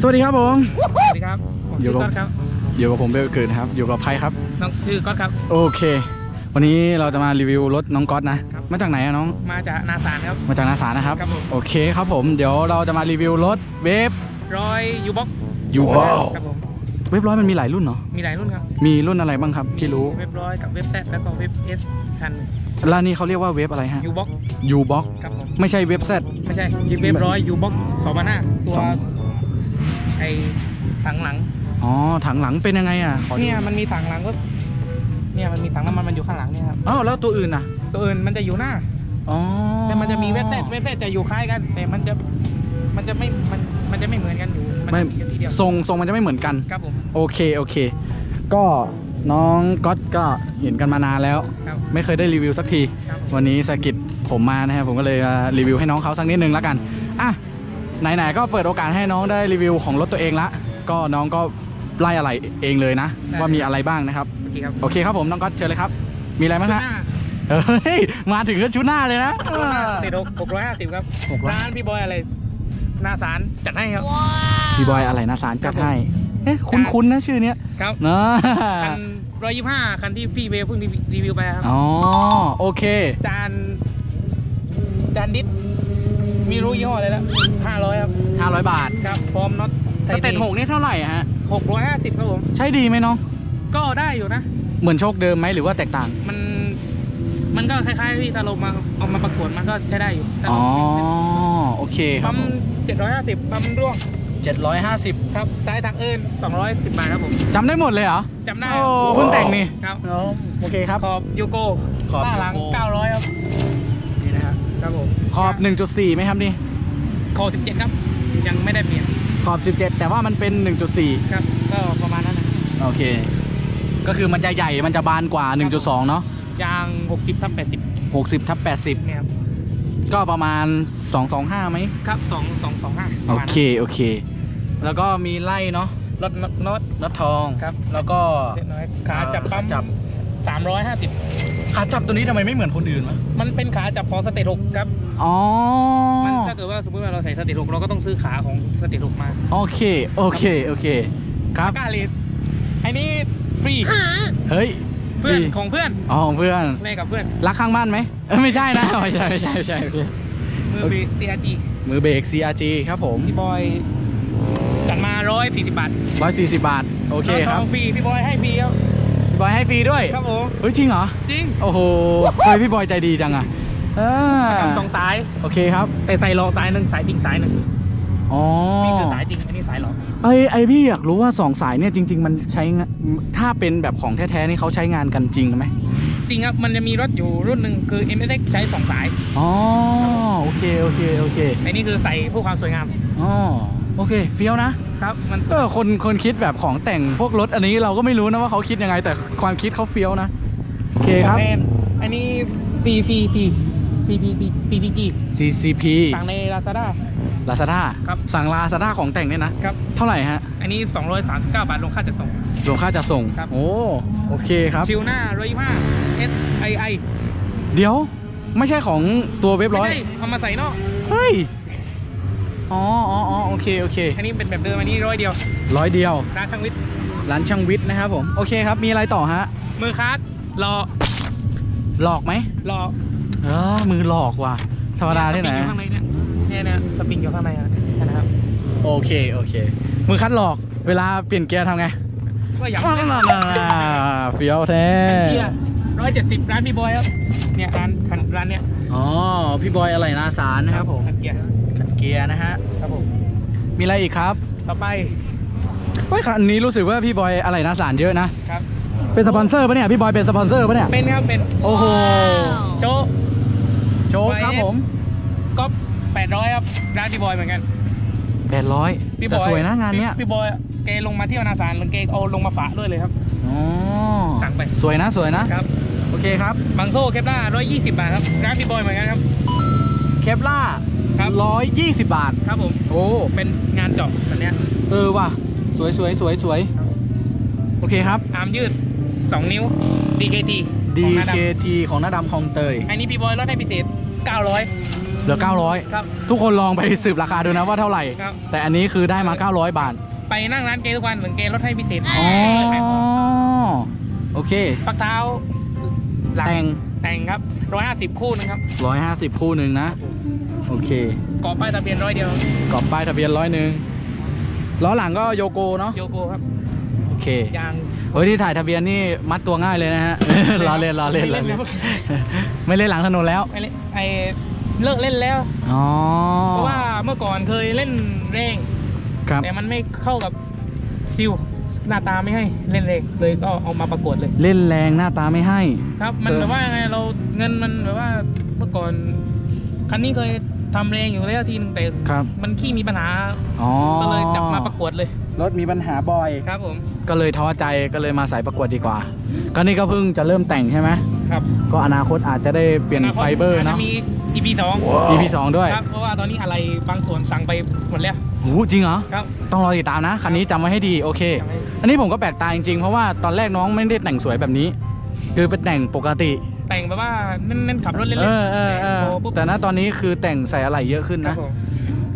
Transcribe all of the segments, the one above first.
สวัสดีครับผม สวัสดีครับผมอยู่ชื่อกับ ก๊อตครับอยู่กับผมเบลเกิดนะครับ อยู่กับใครครับ น้องชื่อก๊อตครับ โอเค วันนี้เราจะมารีวิวรถน้องก๊อตนะ ครับ มาจากไหนอะน้อง มาจากนาสานครับ มาจากนาสานะครับ ครับผม โอเคครับผม เดี๋ยวเราจะมารีวิวรถเวฟร้อยยูบ็อกยูบ็อกครับผมเวฟร้อยมันมีหลายรุ่นเนาะ มีหลายรุ่นครับมีรุ่นอะไรบ้างครับที่รู้เว็บร้อยกับเว็บแซดแล้วก็เว็บเอสคันแล้วนี่เขาเรียกว่าเวฟอะไรฮะยูบ็อกยูบ็อกครับผมไม่ใช่เว็บแซด ไม่ใช่ยูเว็บร้อยยูบ็อกสองพันห้าตัวสอง ไอถังหลังอ๋อถังหลังเป็นยังไงอะขอดูเนี่ยมันมีถังหลังก็เนี่ยมันมีถังน้ำมันมันอยู่ข้างหลังเนี่ยครับอ้าวแล้วตัวอื่นอะ ตัวอื่นมันจะอยู่หน้าอ๋อแต่มันจะมีเว็บแซดเว็บแซดจะอยู่คล้ายกัน แต่มันจะมันจะไม่มันมันจะไม่เหมือนกันอยู่มันไม่จะมีอยู่ที่เดียวทรงทรงมันจะไม่เหมือนกัน ครับผมโอเคโอเค ก็น้องก๊อตก็เห็นกันมานานแล้ว ครับ ไม่เคยได้รีวิวสักที ครับผม วันนี้สกิดผมมานะครับผมก็เลยมารีวิวให้น้องเขาสักนิดนึงแล้วกันอะ ไหนๆก็เปิดโอกาสให้น้องได้รีวิวของรถตัวเองละ ก็น้องก็ไล่อะไรเองเลยนะว่ามีอะไรบ้างนะครับ โอเคครับโอเคครับผมน้องก๊อตเชิญเลยครับ มีอะไรบ้างฮะชุดหน้าเฮ้ยมาถึงก็ชุดหน้าเลยนะติดหกร้อยห้าสิบครับหกร้อย ร้านพี่บอยอะไรหน้าสารจัดให้ครับ พี่บอยอะไรนะสารจัดครับผมให้เอ๊ะคุ้นๆนะชื่อเนี้ยครับนะคันร้อยยี่ห้าคันที่พี่เบลเพิ่งรีวิวไปครับ อ๋อโอเค จาน จานดิส มีรู้ยี่ห้ออะไรแล้วห้าร้อยครับ500บาทครับพร้อมน็อตสเตตหกนี่เท่าไหร่ฮะหกร้อยห้าสิบครับผมใช้ดีไหมน้อง ก็ได้อยู่นะ เหมือนโชคเดิมไหมหรือว่าแตกต่าง มัน มันก็คล้ายๆพี่ตาลมมาเอามาประกวดมันก็ใช้ได้อยู่แต่อ๋อโอเคครัปั๊บมเจ็ดร้อยห้าสิบปั๊มร่วง750 ครับซ้ายทางเอิญสองร้อยสิบบาทครับผมจำได้หมดเลยเหรอจำได้โอ้เพิ่งแต่งนี่ครับอ๋อโอเคครับขอบยูโก้ขอบหน้าหลัง Yugo 900 ครับนี่นะฮะ ครับผมขอบ 1.4ไหมครับนี่ขอบ17 ครับ ยังไม่ได้เปลี่ยนขอบ 17 แต่ว่ามันเป็น 1.4 ครับ ก็ประมาณนั้นนะโอเค ก็คือมันจะใหญ่ มันจะบานกว่า 1.2 เนาะยาง 60ทับ80 60ทับเนี่ยครับ 80 ก็ประมาณ 225ไหมครับ2 2 2 5โอเค โอเค แล้วก็มีไล่เนาะรถน็อตน็อตทอง ครับ แล้วก็ เล็กน้อยขาจับปั๊มขาจับ 350 ขาจับตัวนี้ทำไมไม่เหมือนคนอื่นวะมันเป็นขาจับของสเตท6ครับ อ๋อมันถ้าเกิดว่าสมมติว่าเราใส่สเตท6เราก็ต้องซื้อขาของสเตท6มาโอเค โอเค โอเค ครับกล้าเลดไอ้นี่ฟรี เฮ้ยเพื่อนดีของเพื่อนอ๋อของเพื่อนแลกกับเพื่อน รักข้างบ้านไหมเอ้ยไม่ใช่นะ ไม่ใช่ ไม่ใช่ไม่ใช่โอเคมือบี CRG มือเบรก CRG ครับผม พี่บอยจัดมา 140 บาท 140 บาท โอเคครับน้องฟรีพี่บอยให้ฟรีครับพี่ บอยให้ฟรีด้วยครับผมเฮ้ยจริงเหรอ จริง โอ้โหเฮ้ยพี่บอยใจดีจังอะอ่ากับสองสาย โอเคครับ แต่ใส่รองสายหนึ่งสายจริงสายหนึ่งอ๋อนี่คือสายจริงอันนี้สายหลอกไอไอพี่อยากรู้ว่าสองสายเนี่ยจริง ๆ มันใช้งานถ้าเป็นแบบของแท้ๆนี่เขาใช้งานกันจริงไหมจริงครับ มันจะมีรถอยู่รุ่นหนึ่งคือ m s x ใช้สองสาย อ๋อ โอเค โอเค โอเคอันนี้คือใส่เพื่อความสวยงาม อ๋อ โอเคเฟี้ยวนะครับมันสเอวยอคนคนคิดแบบของแต่งพวกรถอันนี้เราก็ไม่รู้นะว่าเขาคิดยังไง แต่ความคิดเขาเฟี้ยวนะโอเคครับแมนอันนี้ฟรีฟรีฟรีฟรีฟรีฟรีฟรีจี CCP สั่งใน Lazada Lazada ครับสั่ง Lazada ของแต่งเนี่ยนะครับเท่าไหร่ฮะอันนี้ 239 บาทลงค่าจัดส่งรวมค่าจะส่งครับโอ้โอเคครับชิวหน้า125 S I I เดี๋ยวไม่ใช่ของตัวเว็บไม่ร้อยใช่เอามาใส่นอกเฮ้ย อ๋ออ๋ออ๋อโอเคโอเคอันนี้เป็นแบบเดิมอันนี้ร้อยเดียวร้อยเดียวร้านช่างวิทย์ร้านช่างวิทย์นะครับผมโอเคครับมีอะไรต่อฮะมือคาร์ดรอหลอกไหมรอเออมือหลอกว่ะธรรมดาที่ไหนสปริงอยู่ข้างในเนี่ยเนี่ยเนี่ยสปริงอยู่ข้างในอะนะครับโอเคโอเค มือคัดหลอกเวลาเปลี่ยนเกียร์ทำไงก็อย่างอ่านี้เฟี้ยวแท้เกียร์ร้อยเจ็ดสิบร้านพี่บอยครับเนี่ยร้านคันร้านเนี่ย อ๋อ พี่บอยอะไรนาสารนะครับผมคันเกียร์ขัดเกียร์นะฮะ ครับผม มีอะไรอีกครับ ต่อไปเฮ้ยคันนี้รู้สึกว่าพี่บอยอะไรนาสารเยอะนะ ครับ เป็นสปอนเซอร์ปะเนี่ย พี่บอยเป็นสปอนเซอร์ปะเนี่ย เป็นครับ เป็น โอ้โห โชว์ โชคครับผม ก็แปดร้อยครับ ร้านพี่บอยเหมือนกันแปดร้อยพี่บแต่อยสวยนะงานเนี้ย พี่พี่บอยแกลงมาเที่ยวนาสารแล้วแกเอาลงมาฝากด้วยเลยครับ อ๋อ สั่งไป สวยนะสวยนะครับ โอเคครับ บางโซ่เคปล่าร้อยยี่สิบบาทครับร้านพี่บอยเหมือนกันครับ เคปล่าครับร้อยยี่สิบบาท ครับผม โอ้ เป็นงานเจาะแบบเนี้ย เออว่ะ สวยสวยสวยสวยครับโอเคครับ อาร์มยืด 2 นิ้ว DKT ของ หน้าดำ DKT ของหน้าดำคลองเตยอันนี้พี่บอยลดให้พิเศษ 900 เหลือ 900 ครับ ทุกคนลองไปสืบราคาดูนะว่าเท่าไหร่ ครับ แต่อันนี้คือได้มา 900 บาท ไปนั่งร้านเกทุกวันเหมือนเกลดให้พิเศษอ๋อ ขายของโอเค ปักเท้า หลัแต่งแต่งครับร้อยห้าสิบคู่นึงครับ150คู่หนึ่งนะ โอเคเกาะป้ายทะเบียนร้อยเดียวกรอบป้ายทะเบียนร้อยหนึ่งล้อหลังก็โยโกเนาะโยโกครับโอเคยางเฮ้ยที่ถ่ายทะเบียนนี่มัดตัวง่ายเลยนะฮะล้อเล่นล้อเล่นล้อเล่นไม่เล่นหลังถนนแล้วไอ้เล่นไอ้เลิกเล่นแล้วอ๋อเพราะว่าเมื่อก่อนเคยเล่นเร่งครับแต่มันไม่เข้ากับซิล หน้าตาไม่ให้เล่นเร่งเลยก็เอามาประกวดเลย เล่นแรงหน้าตาไม่ให้ ครับ มันเออแบบว่าไงเราเงินมันแบบว่าเมื่อก่อนคันนี้เคยทำเรงอยู่แล้วทีนึงแต่ครับ มันขี้มีปัญหาอ๋อก็เลยจับมาประกวดเลย รถมีปัญหาบ่อยครับผม ก็เลยท้อใจก็เลยมาสายประกวดดีกว่า ก็นี่ก็เพิ่งจะเริ่มแต่งใช่ไหม ครับก็อนาคตอาจจะได้เปลี่ยนไฟเบอร์จเนาะมี EP สอง EP สองด้วยครับเพราะว่าตอนนี้อะไรบางส่วนสั่งไปหมดแล้วหูจริงเหรอครับต้องรอติดตามนะคันนี้จำไว้ให้ดีโอเคจำไว้อันนี้ผมก็แปลกตาจริงๆเพราะว่าตอนแรกน้องไม่ได้แต่งสวยแบบนี้ คือเป็นแต่งปกติแต่งแบบว่าเน้นๆขับรถเล่นเอๆอเออเออโปุ๊บแต่ณตอนนี้คือแต่งใส่อะไรเยอะขึ้นครับนะผม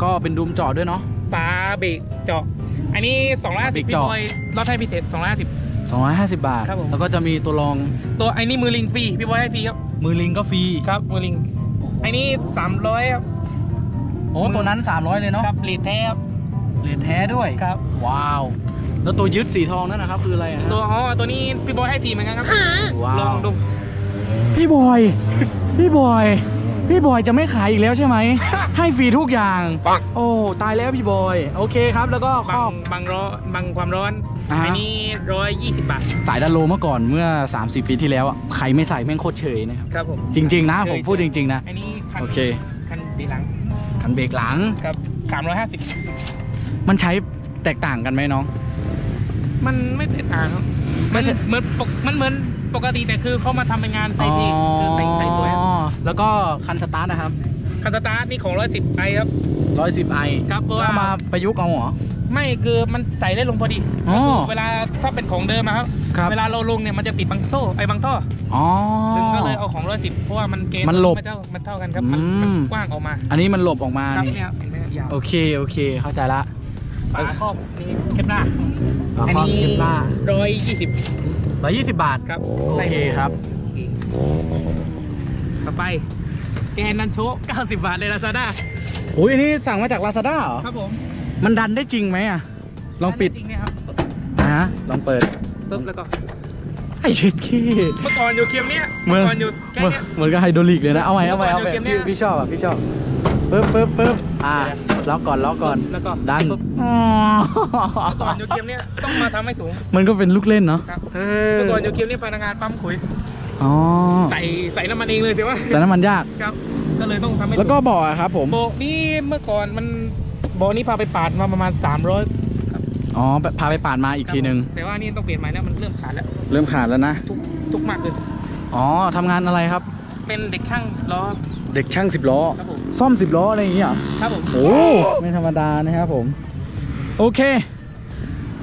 ก็เป็นดุมจอดด้วยเนาะฝาเบรกเจาะอันนี้250เบรกพี่เจาะบอยลดให้พิเศษ250 250 บาท ครับผม แล้วก็จะมีตัวรองตัวไอ้นี่มือลิงฟรีพี่บอยให้ฟรีครับมือลิงก็ฟรีครับมือลิงไอ้นี่300ครับโอ้ตัวนั้น 300 เลยเนาะครับลีดแท้ครับเหรียญแท้ด้วยครับว้าว แล้วตัวยึดสีทองนั่นนะครับคืออะไรอะฮะ ตัวอ๋อตัวนี้พี่บอยให้ฟรีเหมือนกันครับว้าว ลองดู พี่บอย พี่บอย พี่บอยจะไม่ขายอีกแล้วใช่ไหม ให้ฟรีทุกอย่างโอ้ ตายแล้วพี่บอย โอเคครับ แล้วก็ครบัอง บบังร้อนบังความร้อน อ่าฮะอันนี้ร้อยยี่สิบบาท สายดันโลเมื่อก่อนเมื่อ 30 ปีที่แล้วอะใครไม่ใส่แม่งโคตรเฉยนะครับ ครับผมจริง ๆ นะ ผมพูดจริง ๆ นะ อันนี้คันโอเค คันตีหลังคันเบรกหลัง ครับสามร้อยห้าสิบมันใช้แตกต่างกันไหมน้อง มันไม่แตกต่างครับไม่มันใช่ เหมือนปกมันเหมือนปกติแต่คือเขามาทำเป็นงานใส่ทีคือใส่ใส่สวยครับอ๋อ แล้วก็คันสตาร์ทนะครับ คันสตาร์ทนี่ของร้อยสิบไอครับ 110ไอครับเพราะก็ว่ามาประยุกต์เอาเหรอไม่คือมันใส่ได้ลงพอดีอ๋อก็คือเวลาถ้าเป็นของเดิมอะครับครับ เวลาเราลงเนี่ยมันจะติดบางโซ่ไอ้บางท่ออ๋อซึ่งก็เลยเอาของร้อยสิบเพราะว่ามันเกณฑ์มันหลบไม่เท่ามันเท่ากันครับมันอืมมันกว้างออกมา อันนี้มันหลบออกมาครับนี่เนี่ยเห็นไหมยาวโอเคโอเคเข้าใจละฝาครอบนี่เคปหน้าฝาอันครอบนี้เคปล่าร้อยยี่สิบร้อยยี่สิบบาทครับโอเคครับ ต่อไป แกนนันโชก90 บาทเลยลาซาด้าอุ้ยอันนี้สั่งมาจากลาซาด้าเหรอ ครับผมมันดันได้จริงไหมอะ ลองปิดจริงๆเนี่ยครับนะฮะลองเปิด ปึ๊บแล้วก็ไอ้เช็ดขี้เมื่อก่อนอยู่เคียมเนี้ยเหมืเมื่อนอก่อนอยู่แค่เหมือนเนี้ย เหมือนกับไฮโดรลิกเลยนะ เอาใหม่เอาใหม่เอาใหม่เดี๋ยวเกมเนี้พี่ย พี่ชอบอะพี่ชอบปึ๊บปึ๊บปึ๊บอ่าล็อกก่อนล็อกก่อน แล้วก็ดันปึ๊บอ๋อเมื่อก่อนอยู่เคียมเนี้ยต้องมาทำให้สูง มันก็เป็นลูกเล่นเนาะครับ เออเมื่อก่อนอยู่เคียมนี่พนักงานปั๊มขุย อ๋อใส่ใส่น้ำมันเองเลยถือว่าใส่น้ำมันยากครับก็เลยต้องทำให้แล้วก็เบอกอะครับ ผมโบะนี่เมื่อก่อนมันโบะนี่พาไปปาดมาประมาณ 300ครับอ๋อพาไปปาดมาอีกทีหนึ่งแต่ว่านี่ต้องเปลี่ยนใหม่แล้วมันเริ่มขาดแล้วเริ่มขาดแล้วนะทุกทุกมากเลยอ๋อทำงานอะไรครับ เป็นเด็กช่างล้อเด็กช่างสิบล้อครับผมซ่อมสิบล้ออะไรอย่างเงี้ยเหรอครับผมโอ้ไม่ธรรมดานะครับผม โอเค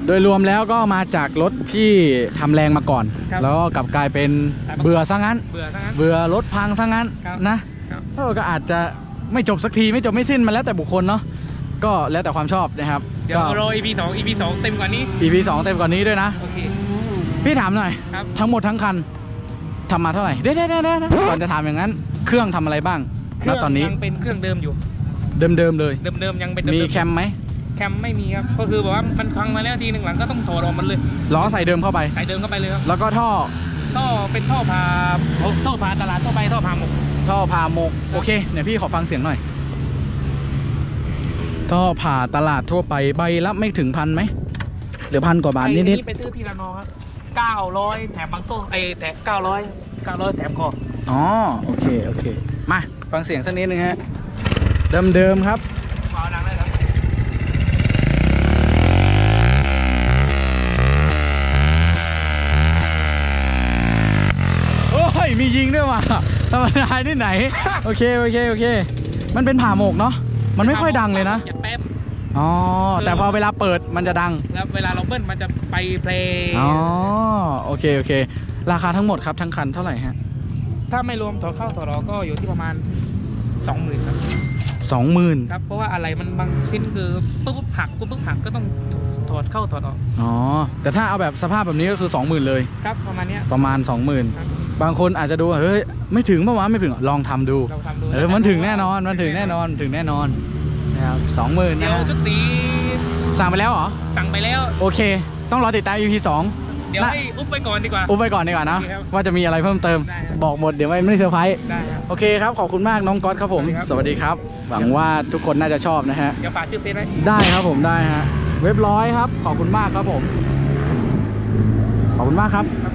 โดยรวมแล้วก็มาจากรถที่ทำแรงมาก่อน ครับแล้วก็กลับกลายเป็นครับ เบื่อซะงั้น เบื่อทั้งนั้น เบื่อรถพังซะงั้นครับนะครับเออก็อาจจะไม่จบสักทีไม่จบไม่สิ้นมันแล้วแต่บุคคลเนาะก็แล้วแต่ความชอบนะครับเดี๋ยวก็ รอ EP สอง EP สองเต็มกว่านี้ EP สองเต็มกว่านี้ด้วยนะ โอเค พี่ถามหน่อย ครับ ทั้งหมดทั้งคันทำมาเท่าไหร่เดี๋ยวเดี๋ยวเดี๋ยวเดี๋ยวก่อนจะถามอย่างนั้น เครื่องทำอะไรบ้างเคณรื่องตอนนี้ยังเป็นเครื่องเดิมอยู่ เดิมๆเลย เดิมๆยังเป็นมีเดิมๆแคมไหม แคมไม่มีครับก็คือแบบว่ามันพังมาแล้วทีหนึ่งหลังก็ต้องถอดออกมันเลยล้อใส่เดิมเข้าไป ใส่เดิมเข้าไปเลยครับแล้วก็ท่อท่อเป็นท่อพาท่อพาตลาดท่อไปท่อพาหมกท่อผ่าหมกโอเคเดี๋ยวพี่ขอฟังเสียงหน่อยท่อผ่าตลาดทั่วไปใบละไม่ถึงพันไหมหรือพันกว่าบาทไอ้นิดนี่ไปซื้อที่ระนองครับเก้าร้อยแถมบางโซ่ไอ้แถมเก้าร้อยเก้าร้อยแถมคอๆอ๋อโอเคโอเคมาฟังเสียงสักนิดนึงฮะเดิมๆครับ ยมียิงด้วยว่ะธรรมดาที่ไหน โอเค โอเค โอเค มันเป็นผ่าหมกเนาะ มันไม่ค่อยดังเลยนะอย่าแป๊บอ๋อ แต่พอเวลาเปิดมันจะดัง แล้วเวลาเราเบิ้ลมันจะไปเพลงอ๋อ โอเค โอเค ราคาทั้งหมดครับทั้งคันเท่าไหร่ฮะ ถ้าไม่รวมถอดเข้าถอดออกก็อยู่ที่ประมาณสองหมื่นครับสองหมื่นครับ เพราะว่าอะไรมันบางชิ้นคือปุ๊บปุ๊บหักปุ๊บปุ๊บหักก็ต้องถอดเข้าถอดออก อ๋อ แต่ถ้าเอาแบบสภาพแบบนี้ก็คือสองหมื่นเลย ครับประมาณเนี้ยประมาณสองหมื่นครั บบางคนอาจจะดูว่าเฮ้ยไม่ถึงเมื่อวานไม่ถึงลองทำดูเราทำดูเออมันถึงแน่นอนมันถึงแน่นอนถึงแน่นอนนะครับสองหมื่นเดี๋นะยวฮะชุดสีสั่งไปแล้วเหรอ สั่งไปแล้ว โอเค ต้องรอติดตาม EP สอง เดี๋ยวให้อุ๊บไปก่อนดีกว่า อุบไปก่อนดีกว่านะโอเคครับว่าจะมีอะไรเพิ่มเติม ได้ครับ บอกหมดเดี๋ยวไม่ไม่เซอร์ไพรส์ได้ครับ โอเคครับ ขอบคุณมากน้องก๊อตครับผมสสวัวัสสดีดีคครัรับบหวังว่าทุกคนน่าจะชอบนะฮะ เดี๋ยวฝากชื่อเฟซไว้ ได้ครับผมได้ฮะ เว็บร้อยครับ ขอบคุณมากครับผม ขอบคุณมากครับครับ